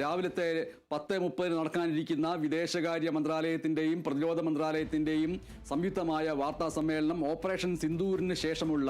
രാവിലത്തെ പത്ത് മുപ്പതിന് നടക്കാനിരിക്കുന്ന വിദേശകാര്യ മന്ത്രാലയത്തിന്റെയും പ്രതിരോധ മന്ത്രാലയത്തിന്റെയും സംയുക്തമായ വാർത്താ സമ്മേളനം ഓപ്പറേഷൻ സിന്ദൂരിന് ശേഷമുള്ള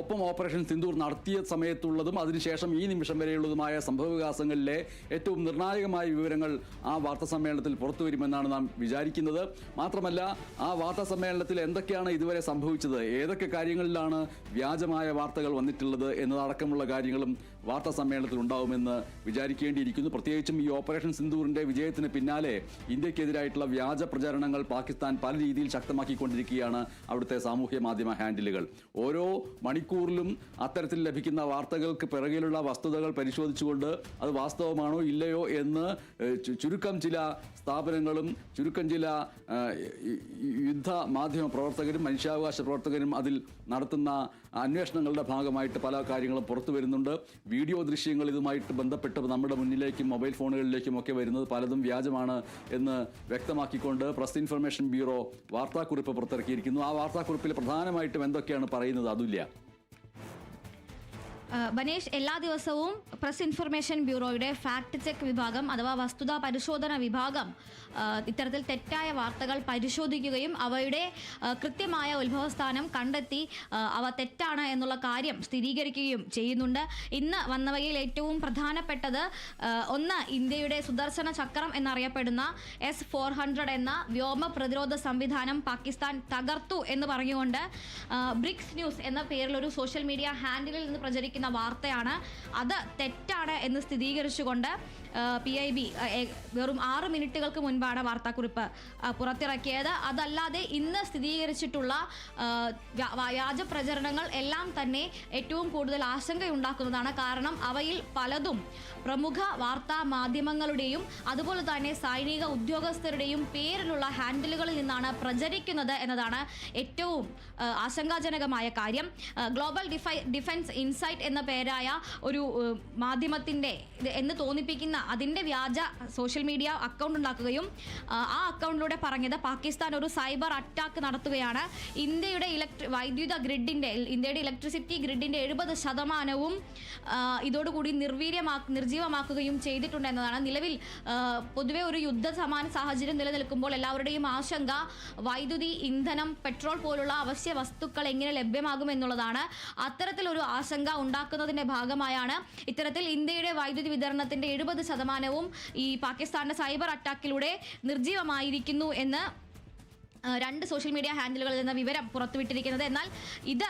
ഒപ്പം ഓപ്പറേഷൻ സിന്ദൂർ നടത്തിയ സമയത്തുള്ളതും അതിനുശേഷം ഈ നിമിഷം വരെയുള്ളതുമായ സംഭവവികാസങ്ങളിലെ ഏറ്റവും നിർണായകമായ വിവരങ്ങൾ ആ വാർത്താ സമ്മേളനത്തിൽ പുറത്തു വരുമെന്നാണ് നാം വിചാരിക്കുന്നത്. മാത്രമല്ല ആ വാർത്താ സമ്മേളനത്തിൽ എന്തൊക്കെയാണ് ഇതുവരെ സംഭവിച്ചത്? ഏതൊക്കെ കാര്യങ്ങളിലാണ് വ്യാജമായ വാർത്തകൾ വന്നിട്ടുള്ളത് എന്നതടക്കമുള്ള കാര്യങ്ങളും വാർത്താ സമ്മേളനത്തിൽ ഉണ്ടാവുമെന്ന് വിചാരിക്കേണ്ടിയിരിക്കുന്നു. പ്രത്യേകിച്ചും ഈ ഓപ്പറേഷൻ സിന്ദൂറിന്റെ വിജയത്തിന് പിന്നാലെ ഇന്ത്യക്കെതിരായിട്ടുള്ള വ്യാജ പ്രചാരണങ്ങൾ പാകിസ്ഥാൻ പല രീതിയിൽ ശക്തമാക്കിക്കൊണ്ടിരിക്കുകയാണ് അവിടുത്തെ സാമൂഹ്യ മാധ്യമ ഹാൻഡിലുകൾ. ഓരോ മണിക്കൂറിലും അത്തരത്തിൽ ലഭിക്കുന്ന വാർത്തകൾക്ക് പിറകിലുള്ള വസ്തുതകൾ പരിശോധിച്ചുകൊണ്ട് അത് വാസ്തവമാണോ ഇല്ലയോ എന്ന് ചുരുക്കം ചില സ്ഥാപനങ്ങളും ചുരുക്കം ചില യുദ്ധ മാധ്യമ പ്രവർത്തകരും മനുഷ്യാവകാശ പ്രവർത്തകരും അതിൽ നടത്തുന്ന അന്വേഷണങ്ങളുടെ ഭാഗമായിട്ട് പല കാര്യങ്ങളും പുറത്തു വരുന്നുണ്ട്. വീഡിയോ ദൃശ്യങ്ങൾ ഇതുമായിട്ട് ബന്ധപ്പെട്ട് നമ്മുടെ മുന്നിലേക്കും മൊബൈൽ ഫോണുകളിലേക്കും ഒക്കെ വരുന്നത് പലതും വ്യാജമാണ് എന്ന് വ്യക്തമാക്കിക്കൊണ്ട് പ്രസ് ഇൻഫർമേഷൻ ബ്യൂറോ വാർത്താക്കുറിപ്പ് പുറത്തിറക്കിയിരിക്കുന്നു. ആ വാർത്താക്കുറിപ്പിൽ പ്രധാനമായിട്ടും എന്തൊക്കെയാണ് പറയുന്നത് ആ, ബനേഷ് എല്ലാ ദിവസവും പ്രസ് ഇൻഫർമേഷൻ ബ്യൂറോയുടെ ഫാക്ട് ചെക്ക് വിഭാഗം അഥവാ വസ്തുതാ പരിശോധന വിഭാഗം ഇത്തരത്തിൽ തെറ്റായ വാർത്തകൾ പരിശോധിക്കുകയും അവയുടെ കൃത്യമായ ഉത്ഭവസ്ഥാനം കണ്ടെത്തി അവ തെറ്റാണ് എന്നുള്ള കാര്യം സ്ഥിരീകരിക്കുകയും ചെയ്യുന്നുണ്ട്. ഇന്ന് വന്നവയിൽ ഏറ്റവും പ്രധാനപ്പെട്ടത് ഒന്ന് ഇന്ത്യയുടെ സുദർശന ചക്രം എന്നറിയപ്പെടുന്ന എസ് ഫോർ ഹൺഡ്രഡ് എന്ന വ്യോമ പ്രതിരോധ സംവിധാനം പാകിസ്ഥാൻ തകർത്തു എന്ന് പറഞ്ഞുകൊണ്ട് ബ്രിക്സ് ന്യൂസ് എന്ന പേരിലൊരു സോഷ്യൽ മീഡിയ ഹാൻഡിലിൽ നിന്ന് പ്രചരിക്കുന്ന വാർത്തയാണ്. അത് തെറ്റാണ് എന്ന് സ്ഥിരീകരിച്ചുകൊണ്ട് പി ഐ ബി വെറും ആറ് മിനിറ്റുകൾക്ക് മുൻപാണ് വാർത്താക്കുറിപ്പ് പുറത്തിറക്കിയത്. അതല്ലാതെ ഇന്ന് സ്ഥിരീകരിച്ചിട്ടുള്ള വ്യാജ പ്രചരണങ്ങൾ എല്ലാം തന്നെ ഏറ്റവും കൂടുതൽ ആശങ്കയുണ്ടാക്കുന്നതാണ്. കാരണം അവയിൽ പലതും പ്രമുഖ വാർത്താ മാധ്യമങ്ങളുടെയും അതുപോലെ തന്നെ സൈനിക ഉദ്യോഗസ്ഥരുടെയും പേരിലുള്ള ഹാൻഡിലുകളിൽ നിന്നാണ് പ്രചരിക്കുന്നത് എന്നതാണ് ഏറ്റവും ആശങ്കാജനകമായ കാര്യം. ഗ്ലോബൽ ഡിഫൈ ഡിഫൻസ് ഇൻസൈറ്റ് എന്ന പേരായ ഒരു മാധ്യമത്തിന്റെ എന്ന് തോന്നിപ്പിക്കുന്ന അതിന്റെ വ്യാജ സോഷ്യൽ മീഡിയ അക്കൗണ്ട് ഉണ്ടാക്കുകയും ആ, അക്കൗണ്ടിലൂടെ പറഞ്ഞത് പാകിസ്ഥാൻ ഒരു സൈബർ അറ്റാക്ക് നടത്തുകയാണ്. ഇന്ത്യയുടെ ഇലക്ട്രി വൈദ്യുത ഗ്രിഡിന്റെ ഇന്ത്യയുടെ ഇലക്ട്രിസിറ്റി ഗ്രിഡിന്റെ എഴുപത് ശതമാനവും ഇതോടുകൂടി നിർവീര്യമാ നിർജീവമാക്കുകയും ചെയ്തിട്ടുണ്ട് എന്നതാണ്. നിലവിൽ പൊതുവെ ഒരു യുദ്ധ സമാന സാഹചര്യം നിലനിൽക്കുമ്പോൾ എല്ലാവരുടെയും ആശങ്ക വൈദ്യുതി ഇന്ധനം പെട്രോൾ പോലുള്ള അവശ്യ വസ്തുക്കൾ എങ്ങനെ ലഭ്യമാകും എന്നുള്ളതാണ്. അത്തരത്തിലൊരു ആശങ്ക ഉണ്ടാക്കുന്നതിന്റെ ഭാഗമായാണ് ഇത്തരത്തിൽ ഇന്ത്യയുടെ വൈദ്യുതി വിതരണത്തിന്റെ എഴുപത് ശതമാനവും ഈ പാകിസ്ഥാന്റെ സൈബർ അറ്റാക്കിലൂടെ നിർജീവമായിരിക്കുന്നു എന്ന് രണ്ട് സോഷ്യൽ മീഡിയ ഹാൻഡിലുകളിൽ നിന്ന് വിവരം പുറത്തുവിട്ടിരിക്കുന്നത്. എന്നാൽ ഇത്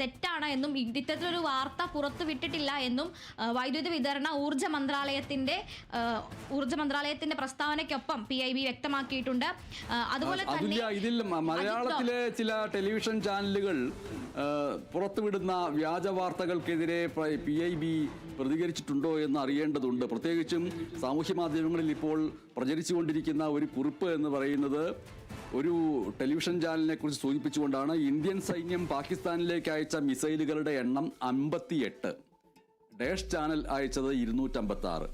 തെറ്റാണ് എന്നും ഇത്തരത്തിലൊരു വാർത്ത പുറത്തുവിട്ടിട്ടില്ല എന്നും വൈദ്യുതി വിതരണ ഊർജ മന്ത്രാലയത്തിന്റെ ഊർജ മന്ത്രാലയത്തിന്റെ പ്രസ്താവനയ്ക്കൊപ്പം പി ഐ ബി വ്യക്തമാക്കിയിട്ടുണ്ട്. അതുപോലെ തന്നെ ഇതിൽ മലയാളത്തിലെ ചില ടെലിവിഷൻ ചാനലുകൾ പുറത്തുവിടുന്ന വ്യാജ വാർത്തകൾക്കെതിരെ പി ഐ ബി പ്രതികരിച്ചിട്ടുണ്ടോ എന്ന് അറിയേണ്ടതുണ്ട്. പ്രത്യേകിച്ചും സാമൂഹ്യ മാധ്യമങ്ങളിൽ ഇപ്പോൾ പ്രചരിച്ചുകൊണ്ടിരിക്കുന്ന ഒരു കുറിപ്പ് എന്ന് പറയുന്നത് ഒരു ടെലിവിഷൻ ചാനലിനെ കുറിച്ച് സൂചിപ്പിച്ചുകൊണ്ടാണ് ഇന്ത്യൻ സൈന്യം പാകിസ്ഥാനിലേക്ക് അയച്ച മിസൈലുകളുടെ എണ്ണം അമ്പത്തിയെട്ട്. ഡാഷ് ചാനൽ അയച്ചത് ഇരുന്നൂറ്റമ്പത്തി ആറ്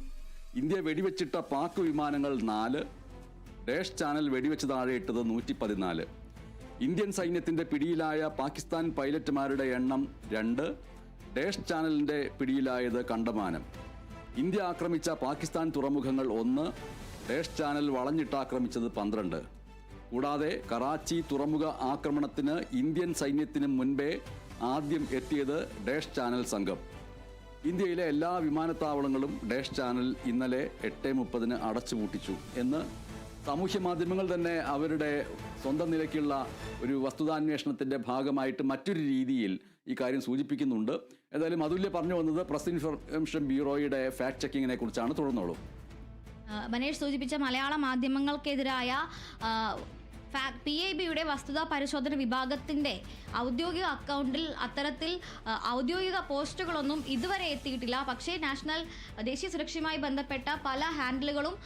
ഇന്ത്യ വെടിവെച്ചിട്ട പാക് വിമാനങ്ങൾ നാല്. ഡാഷ് ചാനൽ വെടിവെച്ച് താഴെയിട്ടത് നൂറ്റി പതിനാല് ഇന്ത്യൻ സൈന്യത്തിന്റെ പിടിയിലായ പാകിസ്ഥാൻ പൈലറ്റുമാരുടെ എണ്ണം രണ്ട്. ഡാഷ് ചാനലിന്റെ പിടിയിലായത് കണ്ടമാനം. ഇന്ത്യ ആക്രമിച്ച പാകിസ്ഥാൻ തുറമുഖങ്ങൾ ഒന്ന്. ഡാഷ് ചാനൽ വളഞ്ഞിട്ട് ആക്രമിച്ചത് പന്ത്രണ്ട്. കൂടാതെ കറാച്ചി തുറമുഖ ആക്രമണത്തിന് ഇന്ത്യൻ സൈന്യത്തിന് മുൻപേ ആദ്യം എത്തിയത് ഡാഷ് ചാനൽ സംഘം. ഇന്ത്യയിലെ എല്ലാ വിമാനത്താവളങ്ങളും ഡാഷ് ചാനൽ ഇന്നലെ എട്ട് മുപ്പതിന് അടച്ചുപൂട്ടിച്ചു എന്ന് സാമൂഹ്യ മാധ്യമങ്ങൾ തന്നെ അവരുടെ സ്വന്തം നിലയ്ക്കുള്ള ഒരു വസ്തുതാന്വേഷണത്തിന്റെ ഭാഗമായിട്ട് മറ്റൊരു രീതിയിൽ ഈ കാര്യം സൂചിപ്പിക്കുന്നുണ്ട്. ഏതായാലും അതുല്യ പറഞ്ഞു വന്നത് പ്രസ് ഇൻഫർമേഷൻ ബ്യൂറോയുടെ ഫാക്ട് ചെക്കിങ്ങിനെ കുറിച്ചാണ്. തുടർന്നോളൂ. മനേഷ് സൂചിപ്പിച്ച മലയാള മാധ്യമങ്ങൾക്കെതിരായ പി ഐ ബിയുടെ വസ്തുതാ പരിശോധന വിഭാഗത്തിന്റെ ഔദ്യോഗിക അക്കൗണ്ടിൽ അത്തരത്തിൽ ഔദ്യോഗിക പോസ്റ്റുകളൊന്നും ഇതുവരെ എത്തിയിട്ടില്ല. പക്ഷേ നാഷണൽ ദേശീയ സുരക്ഷയുമായി ബന്ധപ്പെട്ട പല ഹാൻഡിലുകളും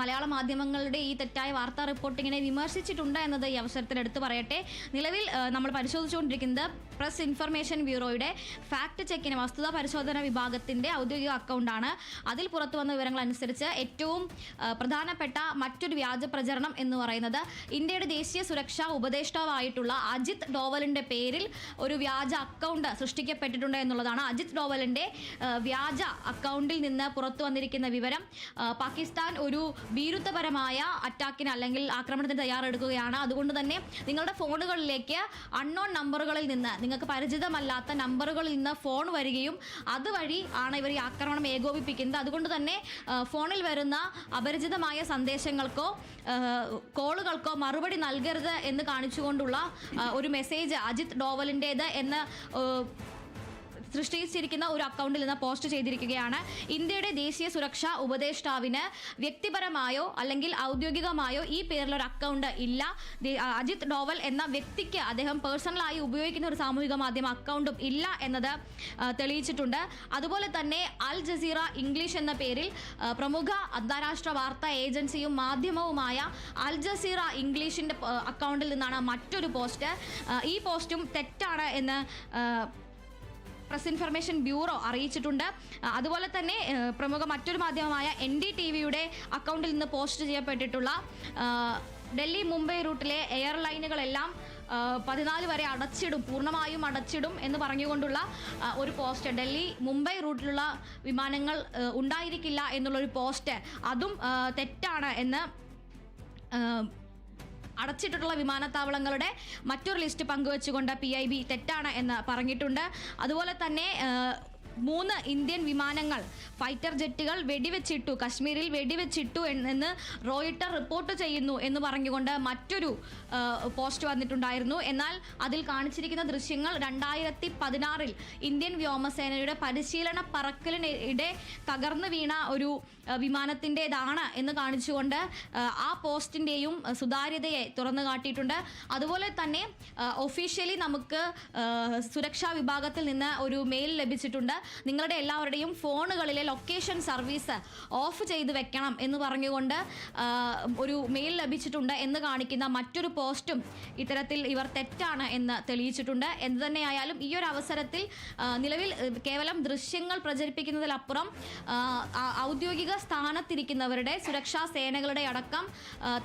മലയാള മാധ്യമങ്ങളുടെ ഈ തെറ്റായ വാർത്താ റിപ്പോർട്ടിങ്ങിനെ വിമർശിച്ചിട്ടുണ്ട് എന്നത് ഈ അവസരത്തിൽ എടുത്തു പറയട്ടെ. നിലവിൽ നമ്മൾ പരിശോധിച്ചുകൊണ്ടിരിക്കുന്നത് പ്രസ് ഇൻഫർമേഷൻ ബ്യൂറോയുടെ ഫാക്ട് ചെക്കിന് വസ്തുതാ പരിശോധന വിഭാഗത്തിന്റെ ഔദ്യോഗിക അക്കൗണ്ടാണ്. അതിൽ പുറത്തു വന്ന വിവരങ്ങൾ അനുസരിച്ച് ഏറ്റവും പ്രധാനപ്പെട്ട മറ്റൊരു വ്യാജ പ്രചരണം എന്ന് പറയുന്നത് ഇന്ത്യയുടെ ദേശീയ സുരക്ഷാ ഉപദേഷ്ടാവായിട്ടുള്ള അജിത് ഡോവലിന്റെ പേരിൽ ഒരു വ്യാജ അക്കൗണ്ട് സൃഷ്ടിക്കപ്പെട്ടിട്ടുണ്ട് എന്നുള്ളതാണ്. അജിത് ഡോവലിന്റെ വ്യാജ അക്കൗണ്ടിൽ നിന്ന് പുറത്തു വന്നിരിക്കുന്ന വിവരം പാകിസ്ഥാൻ ഒരു ഭീരുത്വപരമായ അറ്റാക്കിന് അല്ലെങ്കിൽ ആക്രമണത്തിന് തയ്യാറെടുക്കുകയാണ്. അതുകൊണ്ട് തന്നെ നിങ്ങളുടെ ഫോണുകളിലേക്ക് അൺനോൺ നമ്പറുകളിൽ നിന്ന് നിങ്ങൾക്ക് പരിചിതമല്ലാത്ത നമ്പറുകളിൽ നിന്ന് ഫോൺ വരികയും അതുവഴി ആണ് ഇവർ ഈ ആക്രമണം ഏകോപിപ്പിക്കുന്നത്. അതുകൊണ്ട് തന്നെ ഫോണിൽ വരുന്ന അപരിചിതമായ സന്ദേശങ്ങൾക്കോ കോളുകൾക്കോ മറുപടി നൽകരുത് എന്ന് കാണിച്ചുകൊണ്ടുള്ള ഒരു മെസ്സേജ് അജിത് ഡോവലിന്റേത് എന്ന് സൃഷ്ടിച്ചിരിക്കുന്ന ഒരു അക്കൗണ്ടിൽ നിന്ന് പോസ്റ്റ് ചെയ്തിരിക്കുകയാണ്. ഇന്ത്യയുടെ ദേശീയ സുരക്ഷാ ഉപദേഷ്ടാവിന് വ്യക്തിപരമായോ അല്ലെങ്കിൽ ഔദ്യോഗികമായോ ഈ പേരിൽ ഒരു അക്കൗണ്ട് ഇല്ല അജിത് ഡോവൽ എന്ന വ്യക്തിക്ക് അദ്ദേഹം പേഴ്സണലായി ഉപയോഗിക്കുന്ന ഒരു സാമൂഹിക മാധ്യമ അക്കൗണ്ടും ഇല്ല എന്നത് തെളിയിച്ചിട്ടുണ്ട്. അതുപോലെ തന്നെ അൽ ജസീറ ഇംഗ്ലീഷ് എന്ന പേരിൽ പ്രമുഖ അന്താരാഷ്ട്ര വാർത്താ ഏജൻസിയും മാധ്യമവുമായ അൽ ജസീറ ഇംഗ്ലീഷിന്റെ അക്കൗണ്ടിൽ നിന്നാണ് മറ്റൊരു പോസ്റ്റ് ഈ പോസ്റ്റും തെറ്റാണ് എന്ന് പ്രസ് ഇൻഫർമേഷൻ ബ്യൂറോ അറിയിച്ചിട്ടുണ്ട്. അതുപോലെ തന്നെ പ്രമുഖ മറ്റൊരു മാധ്യമമായ എൻ ഡി ടി വിയുടെ അക്കൗണ്ടിൽ നിന്ന് പോസ്റ്റ് ചെയ്യപ്പെട്ടിട്ടുള്ള ഡൽഹി മുംബൈ റൂട്ടിലെ എയർലൈനുകളെല്ലാം പതിനാല് വരെ അടച്ചിടും പൂർണമായും അടച്ചിടും എന്ന് പറഞ്ഞുകൊണ്ടുള്ള ഒരു പോസ്റ്റ്. ഡൽഹി മുംബൈ റൂട്ടിലുള്ള വിമാനങ്ങൾ ഉണ്ടായിരിക്കില്ല എന്നുള്ളൊരു പോസ്റ്റ്. അതും തെറ്റാണ് എന്ന് ആ, അടച്ചിട്ടിട്ടുള്ള വിമാനത്താവളങ്ങളുടെ മറ്റൊരു ലിസ്റ്റ് പങ്കുവച്ചുകൊണ്ട് പി ഐ ബി തെറ്റാണ് എന്ന് പറഞ്ഞിട്ടുണ്ട്. അതുപോലെ തന്നെ മൂന്ന് ഇന്ത്യൻ വിമാനങ്ങൾ ഫൈറ്റർ ജെറ്റുകൾ വെടിവെച്ചിട്ടു കശ്മീരിൽ വെടിവെച്ചിട്ടു എന്ന് റോയിട്ടർ റിപ്പോർട്ട് ചെയ്യുന്നു എന്ന് പറഞ്ഞുകൊണ്ട് മറ്റൊരു പോസ്റ്റ് വന്നിട്ടുണ്ടായിരുന്നു. എന്നാൽ അതിൽ കാണിച്ചിരിക്കുന്ന ദൃശ്യങ്ങൾ രണ്ടായിരത്തി പതിനാറിൽ ഇന്ത്യൻ വ്യോമസേനയുടെ പരിശീലന പറക്കലിനിടെ തകർന്നു വീണ ഒരു വിമാനത്തിന്റെതാണ് എന്ന് കാണിച്ചുകൊണ്ട് ആ പോസ്റ്റിന്റെയും സുതാര്യതയെ തുറന്നു കാട്ടിയിട്ടുണ്ട്. അതുപോലെ തന്നെ ഒഫീഷ്യലി നമുക്ക് സുരക്ഷാ വിഭാഗത്തിൽ നിന്ന് ഒരു മെയിൽ ലഭിച്ചിട്ടുണ്ട്. നിങ്ങളുടെ എല്ലാവരുടെയും ഫോണുകളിലെ ലൊക്കേഷൻ സർവീസ് ഓഫ് ചെയ്ത് വെക്കണം എന്ന് പറഞ്ഞുകൊണ്ട് ഒരു മെയിൽ ലഭിച്ചിട്ടുണ്ട് എന്ന് കാണിക്കുന്ന മറ്റൊരു പോസ്റ്റും ഇത്തരത്തിൽ ഇവർ തെറ്റാണ് എന്ന് തെളിയിച്ചിട്ടുണ്ട്. എന്ത് തന്നെയായാലും ഈ ഒരു അവസരത്തിൽ നിലവിൽ കേവലം ദൃശ്യങ്ങൾ പ്രചരിപ്പിക്കുന്നതിലപ്പുറം ഔദ്യോഗിക സ്ഥാനത്തിരിക്കുന്നവരുടെ സുരക്ഷാ സേനകളുടെ അടക്കം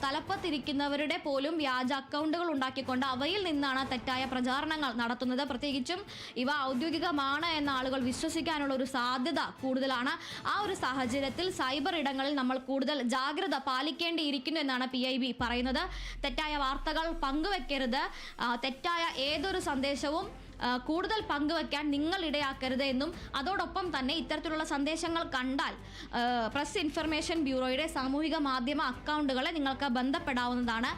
തലപ്പത്തിരിക്കുന്നവരുടെ പോലും വ്യാജ അക്കൗണ്ടുകൾ ഉണ്ടാക്കിക്കൊണ്ട് അവയിൽ നിന്നാണ് തെറ്റായ പ്രചാരണങ്ങൾ നടത്തുന്നത്. പ്രത്യേകിച്ചും ഇവ ഔദ്യോഗികമാണ് എന്ന ആളുകൾ വിശ്വസിക്കാനുള്ള ഒരു സാധ്യത കൂടുതലാണ്. ആ ഒരു സാഹചര്യത്തിൽ സൈബർ ഇടങ്ങളിൽ നമ്മൾ കൂടുതൽ ജാഗ്രത പാലിക്കേണ്ടിയിരിക്കുന്നു എന്നാണ് പി ഐ ബി പറയുന്നത്. തെറ്റായ വാർത്തകൾ പങ്കുവെക്കരുത്. തെറ്റായ ഏതൊരു സന്ദേശവും കൂടുതൽ പങ്കുവെക്കാൻ നിങ്ങൾ ഇടയാക്കരുത് എന്നും അതോടൊപ്പം തന്നെ ഇത്തരത്തിലുള്ള സന്ദേശങ്ങൾ കണ്ടാൽ പ്രസ് ഇൻഫർമേഷൻ ബ്യൂറോയുടെ സാമൂഹിക മാധ്യമ അക്കൗണ്ടുകളെ നിങ്ങൾക്ക് ബന്ധപ്പെടാവുന്നതാണ്.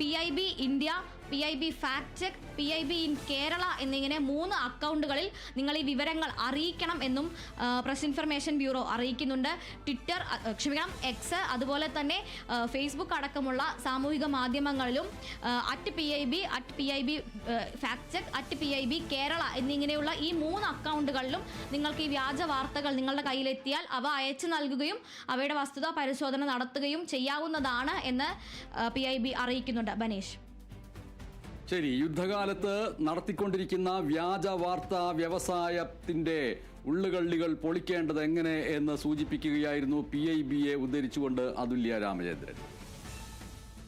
P India P I B fact check P I B in Kerala എന്നിങ്ങനെ മൂന്ന് അക്കൗണ്ടുകളിൽ നിങ്ങൾ ഈ വിവരങ്ങൾ അറിയിക്കണം എന്നും പ്രസ് ഇൻഫർമേഷൻ ബ്യൂറോ അറിയിക്കുന്നുണ്ട്. ട്വിറ്റർ ക്ഷമിക്കണം എക്സ് അതുപോലെ തന്നെ ഫേസ്ബുക്ക് അടക്കമുള്ള സാമൂഹിക മാധ്യമങ്ങളിലും at P I B at P I B fact check at P I B Kerala എന്നിങ്ങനെയുള്ള ഈ മൂന്ന് അക്കൗണ്ടുകളിലും നിങ്ങൾക്ക് ഈ വ്യാജ വാർത്തകൾ നിങ്ങളുടെ കയ്യിലെത്തിയാൽ അവ അയച്ചു നൽകുകയും അവയുടെ വസ്തുത പരിശോധന നടത്തുകയും ചെയ്യാവുന്നതാണ് എന്ന് പി ഐ ബി അറിയിക്കുന്നുണ്ട്. ബനീഷ്. ശരി യുദ്ധകാലത്ത് നടത്തിക്കൊണ്ടിരിക്കുന്ന വ്യാജ വാർത്താ വ്യവസായത്തിന്റെ ഉള്ളുകള്ളികൾ പൊളിക്കേണ്ടത് എങ്ങനെ എന്ന് സൂചിപ്പിക്കുകയായിരുന്നു പി ഐ ബിയെ ഉദ്ധരിച്ചുകൊണ്ട് അതുല്യ രാമചന്ദ്രൻ.